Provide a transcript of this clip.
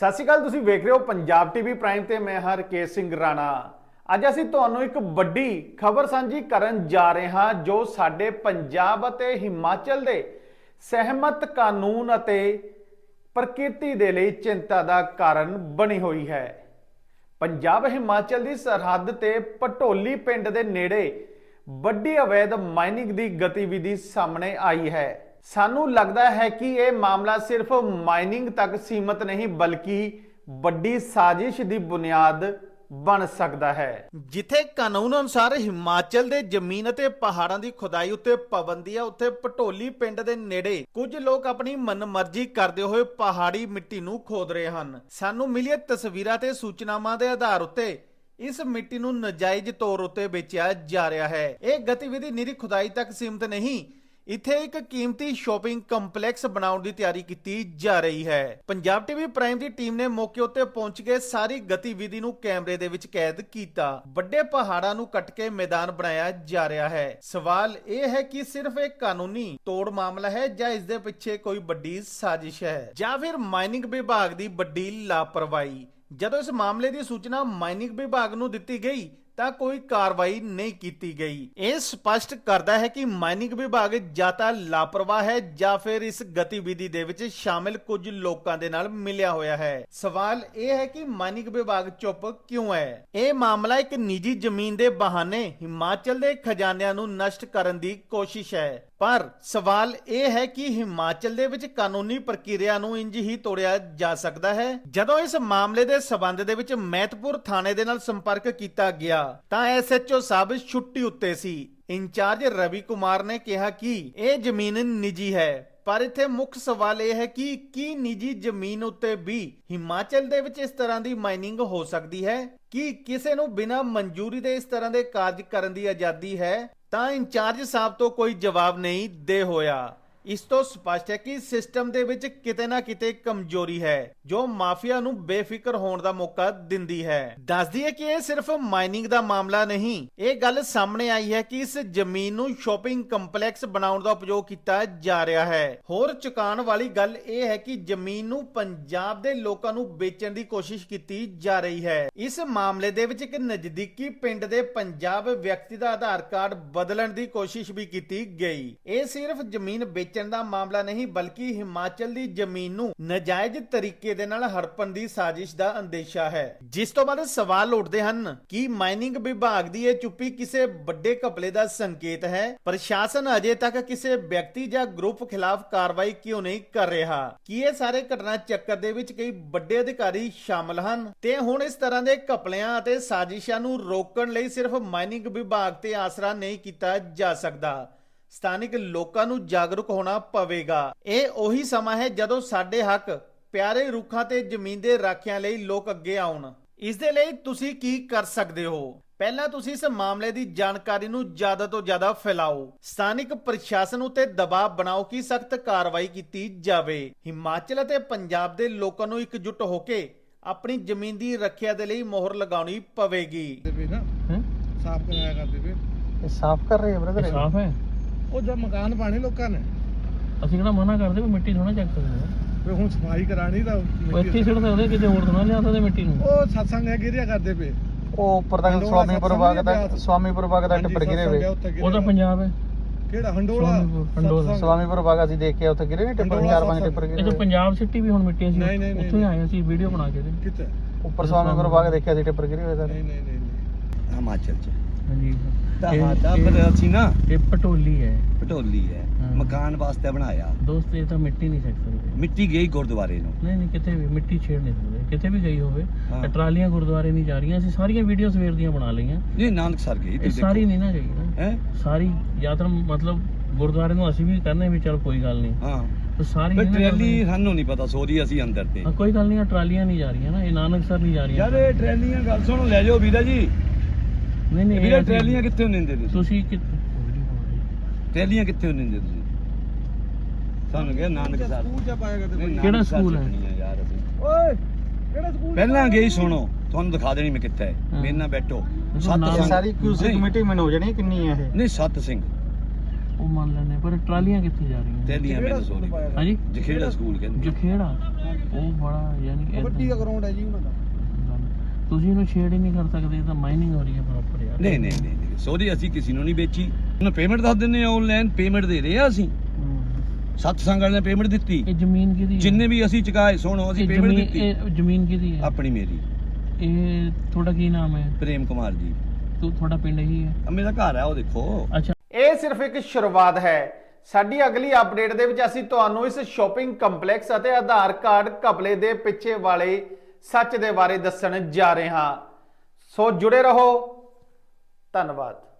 ਸਤਿ ਸ਼੍ਰੀ ਅਕਾਲ, ਤੁਸੀਂ ਵੇਖ ਰਹੇ ਹੋ ਪੰਜਾਬ ਟੀਵੀ ਪ੍ਰਾਈਮ ਤੇ ਮੈਂ ਹਰਕੇਸ਼ ਸਿੰਘ ਰਾਣਾ। ਅੱਜ ਅਸੀਂ ਤੁਹਾਨੂੰ ਇੱਕ ਵੱਡੀ ਖਬਰ ਸਾਂਝੀ ਕਰਨ ਜਾ ਰਹੇ ਹਾਂ, ਜੋ ਸਾਡੇ ਪੰਜਾਬ ਅਤੇ ਹਿਮਾਚਲ ਦੇ ਸਹਿਮਤ ਕਾਨੂੰਨ ਅਤੇ ਪ੍ਰਕਿਰਤੀ ਦੇ ਲਈ ਚਿੰਤਾ ਦਾ ਕਾਰਨ ਬਣੀ ਹੋਈ ਹੈ। ਪੰਜਾਬ ਹਿਮਾਚਲ ਦੀ ਸਰਹੱਦ ਤੇ ਪਟੋਲੀ ਪਿੰਡ ਦੇ ਨੇੜੇ ਵੱਡੀ ਅਵੈਧ ਮਾਈਨਿੰਗ ਦੀ ਗਤੀਵਿਧੀ ਸਾਹਮਣੇ ਆਈ ਹੈ। ਸਾਨੂੰ ਲੱਗਦਾ ਹੈ ਕਿ ਇਹ ਮਾਮਲਾ ਸਿਰਫ ਮਾਈਨਿੰਗ ਤੱਕ ਸੀਮਤ ਨਹੀਂ, ਬਲਕਿ ਵੱਡੀ ਸਾਜ਼ਿਸ਼ ਦੀ ਬੁਨਿਆਦ ਬਣ ਸਕਦਾ ਹੈ। ਜਿੱਥੇ ਕਾਨੂੰਨ ਅਨੁਸਾਰ ਹਿਮਾਚਲ ਦੇ ਜ਼ਮੀਨ ਅਤੇ ਪਹਾੜਾਂ ਦੀ ਖੁਦਾਈ ਉੱਤੇ ਪਾਬੰਦੀ ਹੈ ਉੱਥੇ ਪਟੋਲੀ ਪਿੰਡ ਦੇ ਨੇੜੇ ਕੁਝ ਲੋਕ ਆਪਣੀ ਮਨਮਰਜ਼ੀ ਕਰਦੇ ਹੋਏ ਪਹਾੜੀ ਮਿੱਟੀ ਨੂੰ ਖੋਦ ਰਹੇ ਹਨ। ਸਾਨੂੰ ਮਿਲੀਆਂ ਤਸਵੀਰਾਂ ਤੇ ਸੂਚਨਾਵਾਂ ਦੇ ਆਧਾਰ ਉੱਤੇ ਇਸ ਮਿੱਟੀ ਨੂੰ ਨਜਾਇਜ਼ ਤੌਰ ਉੱਤੇ ਵੇਚਿਆ ਜਾ ਰਿਹਾ ਹੈ। ਇਹ ਗਤੀਵਿਧੀ ਨਿਰੀ ਖੁਦਾਈ ਤੱਕ ਸੀਮਤ ਨਹੀਂ ਇੱਥੇ ਇੱਕ ਕੀਮਤੀ ਸ਼ਾਪਿੰਗ ਕੰਪਲੈਕਸ ਬਣਾਉਣ ਦੀ ਤਿਆਰੀ ਕੀਤੀ ਜਾ ਰਹੀ ਹੈ। ਪੰਜਾਬ ਟੀਵੀ ਪ੍ਰਾਈਮ ਦੀ ਟੀਮ ਨੇ ਮੌਕੇ ਉੱਤੇ ਪਹੁੰਚ ਕੇ ਸਾਰੀ ਗਤੀਵਿਧੀ ਨੂੰ ਕੈਮਰੇ ਦੇ ਵਿੱਚ ਕੈਦ ਕੀਤਾ। ਵੱਡੇ ਪਹਾੜਾਂ ਨੂੰ ਕੱਟ ਕੇ ਮੈਦਾਨ ਬਣਾਇਆ ਜਾ ਰਿਹਾ ਹੈ। ਸਵਾਲ ਇਹ ਹੈ ਕਿ ਸਿਰਫ ਇਹ ਕਾਨੂੰਨੀ ਤੋੜ ਮਾਮਲਾ ਹੈ ਜਾਂ ਇਸ ਦੇ ਪਿੱਛੇ ਕੋਈ ਵੱਡੀ ਸਾਜ਼ਿਸ਼ ਹੈ? ਜਾਂ ਫਿਰ ਮਾਈਨਿੰਗ ਵਿਭਾਗ ਦੀ ਵੱਡੀ ਲਾਪਰਵਾਹੀ? ਜਦੋਂ ਇਸ ਮਾਮਲੇ ਦੀ ਸੂਚਨਾ ਮਾਈਨਿੰਗ ਵਿਭਾਗ ਨੂੰ ਦਿੱਤੀ ਗਈ ਤਾਂ ਕੋਈ ਕਾਰਵਾਈ ਨਹੀਂ ਕੀਤੀ ਗਈ। ਇਹ ਸਪਸ਼ਟ ਕਰਦਾ ਹੈ ਕਿ ਮਾਈਨਿੰਗ ਵਿਭਾਗ ਜਾਂ ਤਾਂ ਲਾਪਰਵਾਹ ਹੈ ਜਾਂ ਫਿਰ ਇਸ ਗਤੀਵਿਧੀ ਦੇ ਵਿੱਚ ਸ਼ਾਮਿਲ ਕੁਝ ਲੋਕਾਂ ਦੇ ਨਾਲ ਮਿਲਿਆ ਹੋਇਆ ਹੈ। ਸਵਾਲ ਇਹ ਹੈ ਕਿ ਮਾਈਨਿੰਗ ਵਿਭਾਗ ਚੁੱਪ ਕਿਉਂ ਹੈ? ਇਹ ਮਾਮਲਾ ਇੱਕ ਨਿੱਜੀ ਜ਼ਮੀਨ ਦੇ ਬਹਾਨੇ ਹਿਮਾਚਲ ਦੇ ਖਜ਼ਾਨਿਆਂ ਨੂੰ ਨਸ਼ਟ ਕਰਨ ਦੀ ਕੋਸ਼ਿਸ਼ ਹੈ। ਪਰ ਸਵਾਲ ਇਹ ਹੈ ਕਿ ਹਿਮਾਚਲ ਦੇ ਵਿੱਚ ਕਾਨੂੰਨੀ ਪ੍ਰਕਿਰਿਆ ਨੂੰ ਇੰਜ ਹੀ ਤੋੜਿਆ ਜਾ ਸਕਦਾ ਹੈ? ਜਦੋਂ ਇਸ ਮਾਮਲੇ ਦੇ ਸਬੰਧ ਦੇ ਵਿੱਚ ਮਹਿਤਪੁਰ ਥਾਣੇ ਦੇ ਨਾਲ ਸੰਪਰਕ ਕੀਤਾ ਗਿਆ, ਤਾਂ ਐਸਐਚਓ ਸਾਹਿਬ ਛੁੱਟੀ ਉੱਤੇ ਸੀ। ਇੰਚਾਰਜ ਰਵੀ ਕੁਮਾਰ ਨੇ ਕਿਹਾ ਕਿ ਇਹ ਜ਼ਮੀਨ ਨਿੱਜੀ ਹੈ, ਪਰ ਇੱਥੇ ਮੁੱਖ ਸਵਾਲ ਇਹ ਹੈ ਕਿ ਕੀ ਨਿੱਜੀ ਜ਼ਮੀਨ ਉੱਤੇ ਵੀ ਹਿਮਾਚਲ ਦੇ ਵਿੱਚ ਇਸ ਤਰ੍ਹਾਂ ਦੀ ਮਾਈਨਿੰਗ ਹੋ ਸਕਦੀ ਹੈ? ਕਿ ਕਿਸੇ ਨੂੰ ਬਿਨਾਂ ਮਨਜ਼ੂਰੀ ਦੇ ਇਸ ਤਰ੍ਹਾਂ ਦੇ ਕਾਰਜ ਕਰਨ ਦੀ ਆਜ਼ਾਦੀ ਹੈ? ਤਾਂ ਇੰਚਾਰਜ ਸਾਹਿਬ ਤੋਂ ਕੋਈ ਜਵਾਬ ਨਹੀਂ ਦੇ ਹੋਇਆ। ਇਸ ਤੋਂ ਸਪਸ਼ਟ ਹੈ ਕਿ ਸਿਸਟਮ ਦੇ ਵਿੱਚ ਕਿਤੇ ਨਾ ਕਿਤੇ ਕਮਜ਼ੋਰੀ ਹੈ, ਜੋ ਮਾਫੀਆ ਨੂੰ ਬੇਫਿਕਰ ਹੋਣ ਦਾ ਮੌਕਾ ਦਿੰਦੀ ਹੈ। ਦੱਸਦੀ ਹੈ ਕਿ ਇਹ ਸਿਰਫ ਮਾਈਨਿੰਗ ਦਾ ਮਾਮਲਾ ਨਹੀਂ, ਇਹ ਗੱਲ ਸਾਹਮਣੇ ਆਈ ਹੈ ਕਿ ਇਸ ਜ਼ਮੀਨ ਨੂੰ ਸ਼ਾਪਿੰਗ ਕੰਪਲੈਕਸ ਬਣਾਉਣ ਦਾ ਉਪਯੋਗ ਕੀਤਾ ਜਾ ਰਿਹਾ ਹੈ। ਹੋਰ ਚੁਕਾਉਣ ਵਾਲੀ ਗੱਲ ਇਹ ਹੈ ਕਿ ਜ਼ਮੀਨ ਨੂੰ ਪੰਜਾਬ ਦੇ ਲੋਕਾਂ ਨੂੰ ਵੇਚਣ ਦੀ ਕੋਸ਼ਿਸ਼ ਕੀਤੀ ਜਾ ਰਹੀ ਹੈ। ਇਸ ਮਾਮਲੇ ਦੇ ਵਿੱਚ ਇੱਕ ਨਜ਼ਦੀਕੀ ਪਿੰਡ ਦੇ ਪੰਜਾਬ ਵਿਅਕਤੀ ਦਾ ਆਧਾਰ ਕਾਰਡ ਬਦਲਣ ਦੀ ਕੋਸ਼ਿਸ਼ ਵੀ ਕੀਤੀ ਗਈ। ਇਹ ਸਿਰਫ ਜ਼ਮੀਨ ਵੇਚਣ ਦਾ ਮਾਮਲਾ ਨਹੀਂ, ਬਲਕਿ ਹਿਮਾਚਲ ਦੀ ਜ਼ਮੀਨ ਨੂੰ ਨਜਾਇਜ਼ ਤਰੀਕੇ ਦੇ ਨਾਲ ਹੜਪਣ ਦੀ ਸਾਜ਼ਿਸ਼ ਦਾ ਅੰਦੇਸ਼ਾ ਹੈ। ਜਿਸ ਤੋਂ ਬਾਅਦ ਸਵਾਲ ਉੱਠਦੇ ਹਨ, ਕਿ ਮਾਈਨਿੰਗ ਵਿਭਾਗ ਦੀ ਇਹ ਚੁੱਪੀ ਕਿਸੇ ਵੱਡੇ ਘਪਲੇ ਦਾ ਸੰਕੇਤ ਹੈ? ਪ੍ਰਸ਼ਾਸਨ ਅਜੇ ਤੱਕ ਕਿਸੇ ਵਿਅਕਤੀ ਜਾਂ ਗਰੁੱਪ ਖਿਲਾਫ ਕਾਰਵਾਈ ਕਿਉਂ ਨਹੀਂ ਕਰ ਰਿਹਾ? ਕੀ ਇਹ ਸਾਰੇ ਘਟਨਾ ਚੱਕਰ ਦੇ ਵਿੱਚ ਕਈ ਵੱਡੇ ਅਧਿਕਾਰੀ ਸ਼ਾਮਲ ਹਨ? ਤੇ ਹੁਣ ਇਸ ਤਰ੍ਹਾਂ ਦੇ ਘਪਲਿਆਂ ਅਤੇ ਸਾਜ਼ਿਸ਼ਾਂ ਨੂੰ ਰੋਕਣ ਲਈ ਸਿਰਫ ਮਾਈਨਿੰਗ ਵਿਭਾਗ ਤੇ ਆਸਰਾ ਨਹੀਂ ਕੀਤਾ ਜਾ ਸਕਦਾ। ਸਥਾਨਿਕ ਲੋਕਾਂ ਨੂੰ ਜਾਗਰੂਕ ਹੋਣਾ ਪਵੇਗਾ। ਇਹ ਉਹੀ ਸਮਾਂ ਹੈ ਜਦੋਂ ਸਾਡੇ ਹੱਕ ਪਿਆਰੇ ਰੁੱਖਾਂ ਤੇ ਜ਼ਮੀਨ ਦੇ ਰਾਖਿਆਂ ਲਈ ਲੋਕ ਅੱਗੇ ਆਉਣ। ਇਸ ਦੇ ਲਈ ਤੁਸੀਂ ਕੀ ਕਰ ਸਕਦੇ ਹੋ? ਪਹਿਲਾਂ ਤੁਸੀਂ ਇਸ ਮਾਮਲੇ ਦੀ ਜਾਣਕਾਰੀ ਨੂੰ ਜ਼ਿਆਦਾ ਤੋਂ ਜ਼ਿਆਦਾ ਫੈਲਾਓ। ਸਥਾਨਿਕ ਪ੍ਰਸ਼ਾਸਨ ਉਤੇ ਦਬਾਅ ਬਣਾਓ ਕਿ ਸਖਤ ਕਾਰਵਾਈ ਕੀਤੀ ਜਾਵੇ। ਹਿਮਾਚਲ ਅਤੇ ਪੰਜਾਬ ਦੇ ਲੋਕਾਂ ਨੂੰ ਇਕਜੁੱਟ ਹੋ ਕੇ ਆਪਣੀ ਜ਼ਮੀਨ ਦੀ ਰੱਖਿਆ ਦੇ ਲਈ ਮੋਹਰ ਲਗਾਉਣੀ ਪਵੇਗੀ? ਸਾਫ਼ ਕਰਾਇਆ ਕਰਦੇ ਵੀ ਇਹ ਸਾਫ਼ ਕਰ ਰਹੇ ਬ੍ਰਦਰ ਸਾਫ਼ ਹੈ। ਉਹ ਜਦ ਮਕਾਨ ਪਾਣੇ ਲੋਕਾਂ ਨੇ। ਅਸੀਂ ਕਿਹੜਾ ਮਨਾ ਕਰਦੇ ਵੀ ਮਿੱਟੀ ਥੋੜਾ ਚੱਕ ਸਕਦੇ ਹਾਂ। ਵੀ ਹੁਣ ਸਫ਼ਾਈ ਕਰਾਣੀ ਤਾਂ ਉਹ ਇੱਥੇ ਮਿੱਟੀ- ਸਿੱਟ ਸਕਦੇ ਕਿਤੇ ਹੋਰ ਥੋੜਾ ਲਿਆ ਸਕਦੇ ਮਿੱਟੀ ਨੂੰ। ਉਹ ਸਤਸੰਗ ਹੈ ਗਿਰਿਆ ਕਰਦੇ ਪਏ। ਉਹ ਉੱਪਰ ਤੱਕ ਹੰਡੋਲਾ ਸਵਾਮੀਪੁਰ ਸਤਸੰਗ ਬਾਗ ਨਹੀਂ। ਸਵਾਮੀਪੁਰ ਬਾਗ ਤੱਕ ਹਾਂਜੀ, ਟਿੱਪਰ ਗਿਰੇ ਸਤਸੰਗ ਹੈ ਹੋਏ ਉੱਥੇ ਗਿਰਿਆ ਉਹ ਤਾਂ ਪੰਜਾਬ ਹੈ। ਕਿਹੜਾ? ਹੰਡੋਲਾ? ਸਵਾਮੀਪੁਰ, ਹੰਡੋਲਾ। ਸਤਸੰਗ। ਸਵਾਮੀਪੁਰ ਬਾਗ ਅਸੀਂ ਦੇਖ ਕੇ ਉੱਥੇ ਗਿਰੇ ਨੇ ਟਿੱਪਰ ਚਾਰ ਪੰਜ। ਟਿੱਪਰ ਇਹ ਗਿਰੇ ਹੋਏ। ਪੰਜਾਬ ਸਿੱਟੀ ਵੀ ਹੁਣ ਮਿੱਟੀ ਅਸੀਂ ਨਹੀਂ, ਨਹੀਂ, ਨਹੀਂ, ਉੱਥੋਂ ਹੀ ਆਏ ਅਸੀਂ ਵੀਡੀਓ ਬਣਾ ਕੇ ਦੇ ਕਿੱਥੇ? ਉੱਪਰ ਸਵਾਮੀਪੁਰ ਬਾਗ ਦੇਖਿਆ ਸੀ ਟਿੱਪਰ ਗਿਰੇ ਹੋਏ ਸਾਰੇ। ਨਹੀਂ ਨਹੀਂ ਨਹੀਂ ਨਹੀਂ। ਹਿਮਾਚਲ ਚ। ਹਾਂਜੀ। ਤੁਹਾਡਾ ਇਹ- ਪਰ ਅਸੀਂ ਨਾ ਇਹ ਪਟੋਲੀ ਹੈ। ਪਟੋਲੀ ਹੈ। ਹਾਂ। ਮਕਾਨ ਵਾਸਤੇ ਬਣਾਇਆ। ਦੋਸਤ ਇਹ ਤਾਂ ਮਿੱਟੀ ਨਹੀਂ ਸਕ ਸਕਦੇ। ਮਿੱਟੀ ਗਈ ਗੁਰਦੁਆਰੇ ਨੂੰ। ਨਹੀਂ ਨਹੀਂ ਕਿਤੇ ਵੀ ਮਿੱਟੀ ਛੇੜ ਨਹੀਂ ਸਕਦੇ। ਕਿਤੇ ਵੀ ਗਈ ਹੋਵੇ ਹਾਂ। ਇਹ ਟਰਾਲੀਆਂ ਗੁਰਦੁਆਰੇ ਨਹੀਂ ਜਾ ਰਹੀਆਂ। ਅਸੀਂ ਸਾਰੀਆਂ ਵੀਡੀਓ ਸਵੇਰ ਦੀਆਂ ਬਣਾ ਲਈਆਂ। ਨਹੀਂ ਨਾਨਕ ਸਰ ਗਈ ਇਹ ਸਾਰੀ ਨਹੀਂ ਨਾ ਗਈ ਨਾ। ਹੈ? ਸਾਰੀ ਯਾਤਰਾ ਮਤਲਬ ਗੁਰਦੁਆਰੇ ਨੂੰ ਅਸੀਂ ਵੀ ਕਹਿੰਦੇ ਵੀ ਚਲ ਕੋਈ ਗੱਲ ਨਹੀਂ। ਹਾਂ। ਤਾਂ ਸਾਰੀ ਪਰ ਨਹੀਂ ਨਾ ਟਰੈਲੀ ਜਾਂਦੀ। ਸਾਨੂੰ ਨਹੀਂ ਪਤਾ ਸੋਰੀ ਅਸੀਂ ਅੰਦਰ ਤੇ। ਹਾਂ, ਕੋਈ ਗੱਲ ਨਹੀਂ ਟਰਾਲੀਆਂ ਨਹੀਂ ਜਾ ਰਹੀਆਂ ਨਾ। ਇਹ ਨਾਨਕਸਰ ਨਹੀਂ ਜਾ ਰਹੀਆਂ। ਯਾਰ ਇਹ ਟਰੈਲੀਆਂ ਗੱਲ ਸੁਣੋ ਲੈ ਜਾਓ ਵੀਰਾ ਜੀ। ਨਹੀਂ ਨਹੀਂ ਇਹ ਵੀਰਾ ਟਰੈਲੀਆਂ ਕਿੱਥੇ ਹੁੰਦੇ ਤੁਸੀਂ? ਤੁਸੀਂ ਕਿ ਟਰੈਲੀਆਂ ਕਿੱਥੇ ਹੁੰਦੇ ਤੁਸੀਂ? ਸਾਨੂੰ ਕਿਹਾ ਨਾਨਕ ਸਰ ਸਕੂਲ ਚ ਪਾਇਆ ਕਰਦੇ ਨਹੀਂ, ਪਏ। ਕਿਹੜਾ ਸਕੂਲ ਹੈ? ਆ ਯਾਰ ਅਸੀਂ। ਓਏ ਕਿਹੜਾ ਸਕੂਲ ਪਹਿਲਾਂ ਗਈ ਸੁਣੋ। ਤੁਹਾਨੂੰ ਦਿਖਾ ਦੇਣੀ ਮੈਂ ਕਿੱਥੇ ਹੈ। ਹਾਂ। ਮੇਰੇ ਨਾਲ ਬੈਠੋ। ਸਤ ਇਹ ਸਿੰਘ। ਸਾਰੀ ਕਿਊਸਿਕ ਨਹੀਂ, ਕਮੇਟੀ ਮੈਨੂੰ ਹੋ ਜਾਣੀ ਹੈ, ਕਿੰਨੀ ਹੈ ਇਹ? ਨਹੀਂ ਸਤ ਸਿੰਘ। ਉਹ ਮੰਨ ਲੈਣੇ ਪਰ ਟਰਾਲੀਆਂ ਕਿੱਥੇ ਜਾ ਰਹੀਆਂ? ਟੈਲੀਆਂ ਮੈਨੂੰ ਸੋਰੀ ਹਾਂਜੀ? ਜਖੇੜਾ ਸਕੂਲ ਕਹਿੰਦੇ। ਜਖੇੜਾ? ਉਹ ਬੜਾ ਯਾਨੀ ਕਿ ਕਬੱਡੀ ਦਾ ਗਰਾਊਂਡ ਹੈ। ਜੀ ਉਹਨਾਂ ਦਾ। ਤੁਸੀਂ ਇਹਨੂੰ ਛੇੜ ਹੀ ਨਹੀਂ ਕਰ ਸਕਦੇ ਇਹ ਤਾਂ ਮਾਈਨਿੰਗ ਹੋ ਰਹੀ ਹੈ ਪ੍ਰੋਪਰ ਨਹੀਂ ਨਹੀਂ ਨਹੀਂ ਨਹੀਂ। ਸੋਰੀ ਅਸੀਂ ਕਿਸੇ ਨੂੰ ਨਹੀਂ ਵੇਚੀ। ਉਹਨੂੰ ਪੇਮੈਂਟ ਦੱਸ ਦਿੰਨੇ ਆ ਆਨਲਾਈਨ ਪੇਮੈਂਟ ਦੇ ਰਹੇ ਆ ਅਸੀਂ। ਹੂੰ। ਸਤਸੰਗ ਵਾਲਿਆਂ ਨੇ ਪੇਮੈਂਟ ਦਿੱਤੀ। ਇਹ ਜ਼ਮੀਨ ਕਿਹਦੀ ਹੈ? ਜਿੰਨੇ ਵੀ ਅਸੀਂ ਚੁਕਾਏ ਸੁਣੋ ਅਸੀਂ ਇਹ ਪੇਮੈਂਟ ਜ਼ਮੀਨ ਦਿੱਤੀ। ਇਹ ਜ਼ਮੀਨ ਕਿਹਦੀ ਹੈ? ਆਪਣੀ ਮੇਰੀ। ਇਹ ਤੁਹਾਡਾ ਕੀ ਨਾਮ ਹੈ? ਪ੍ਰੇਮ ਕੁਮਾਰ ਜੀ। ਤੂੰ ਤੁਹਾਡਾ ਪਿੰਡ ਹੀ ਹੈ? ਆ ਮੇਰਾ ਘਰ ਹੈ ਉਹ ਦੇਖੋ। ਅੱਛਾ। ਇਹ ਸਿਰਫ ਇੱਕ ਸ਼ੁਰੂਆਤ ਹੈ। ਸਾਡੀ ਅਗਲੀ ਅਪਡੇਟ ਦੇ ਵਿੱਚ ਅਸੀਂ ਤੁਹਾਨੂੰ ਇਸ ਸ਼ਾਪਿੰਗ ਕੰਪਲੈਕਸ ਅਤੇ ਆਧਾਰ ਕਾਰਡ ਘਪਲੇ ਦੇ ਪਿੱਛੇ ਵਾਲੇ ਸੱਚ ਦੇ ਬਾਰੇ ਦੱਸਣ ਜਾ ਰਹੇ ਹਾਂ। ਸੋ ਜੁੜੇ ਰਹੋ। ਧੰਨਵਾਦ।